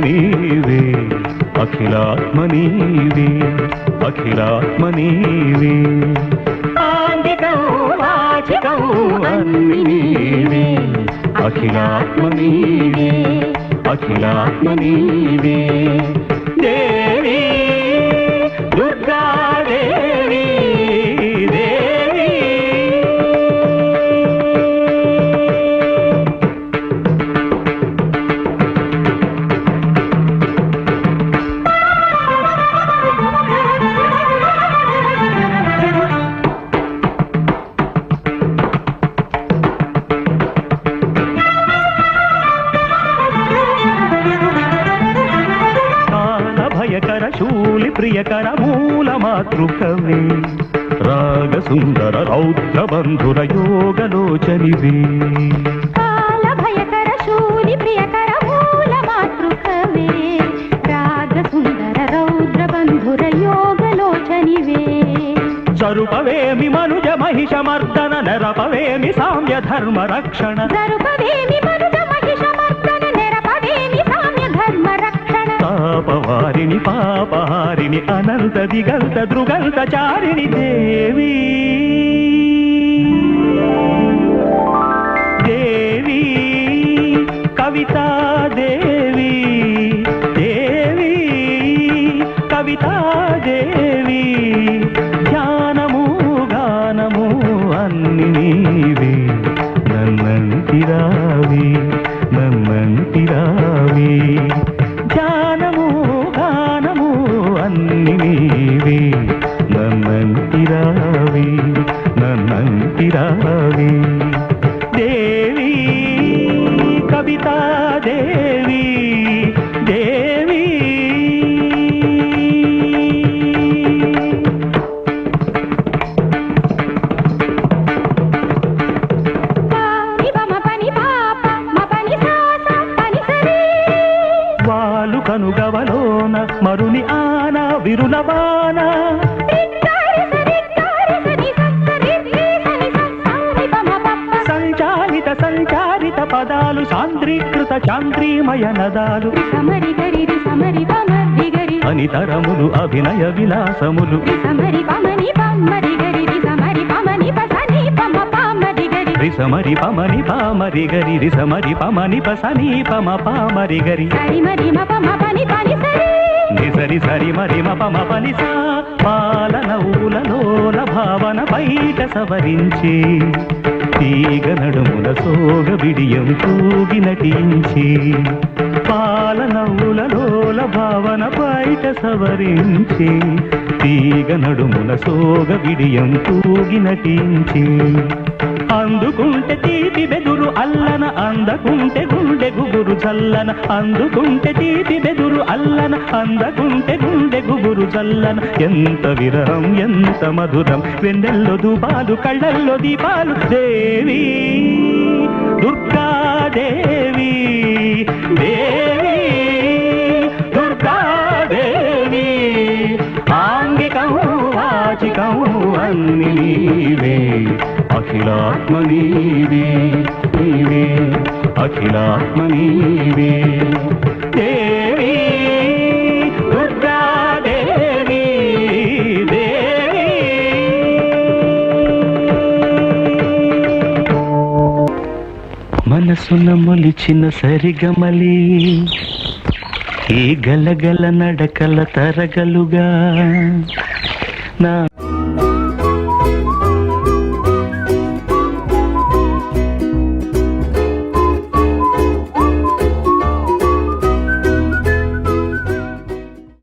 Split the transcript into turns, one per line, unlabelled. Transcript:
నీవే. అఖిలాత్మ నీవే. అఖిలాత్మ నీవే. ఆంగికం వాచికం అన్ని నీవే. అఖిలాత్మ నీవే. అఖిలాత్మ నీవే. దేవి ప్రియకర మూల మాతృకవే రాగ సుందర రౌద్ర బంధుర యోగలోచనివే. స్వరూపవేమి మనుజ మహిష మర్దన నరపవేమి సామ్య ధర్మ రక్షణ.
దరుపవేమి
పాపహారిని అనంత దిగంత దృగంత చారిణి దేవి. దేవి కవితా దేవి. దేవి కవితా దేవి. ధ్యానము గానము అన్ని నీవి. నన్నంటిరావి నన్నంటిరావి ధ్యానము నన్నంటిరావి నన్నంటిరావి దేవి కవితా దేవి దేవి. వాలు కనుగవలోన మరుని ఆన విరులవాన సంచారిత పదాలు సాంద్రీకృత చాంద్రీమయ నదాలు.
సమరి రి సమరి బమ రి గరి
అనితరములు అభినయ విలాసములు.
రి సమరి బమని బమ్మరి గరి రి సమరి బమని పసని బమ పామరి గరి
రిసమరి పమని పామరి గరి రిసమరి పమని పసని పమ పామరి గరి
సరి మరి మ పమ పని పని సరి
నిసరి సరి మరి మపమ పనిసా పాలనవులలోల భావన బయట సవరించి. తీగ నడుముల సోగ బిడియం తూగి నటించి పాలనవులలోల భావన బయట సవరించి తీగ నడుముల సోగ బిడియం తూగి నటించి అందుకుంటే తీపి బెదురు అల్లన అందకుంటే గుండె గుబురు చల్లన అందుకుంటే తీపి బెదురు అల్లన అందకుంటే గుండె గుబురు చల్లన ఎంత విరహం ఎంత మధురం. వెన్నెల్లో దూపాలు కళ్ళల్లో దీపాలు. దేవి దుర్గాదేవి దేవి దుర్గాదేవి ఆంగికం వాచికం అన్ని నీవే. అఖిలాత్మ నీవే నీవే అఖిలాత్మ నీవే. మనసున మొలిచిన సరిగమలి ఈ గలగల నడకల తరగలుగా. నా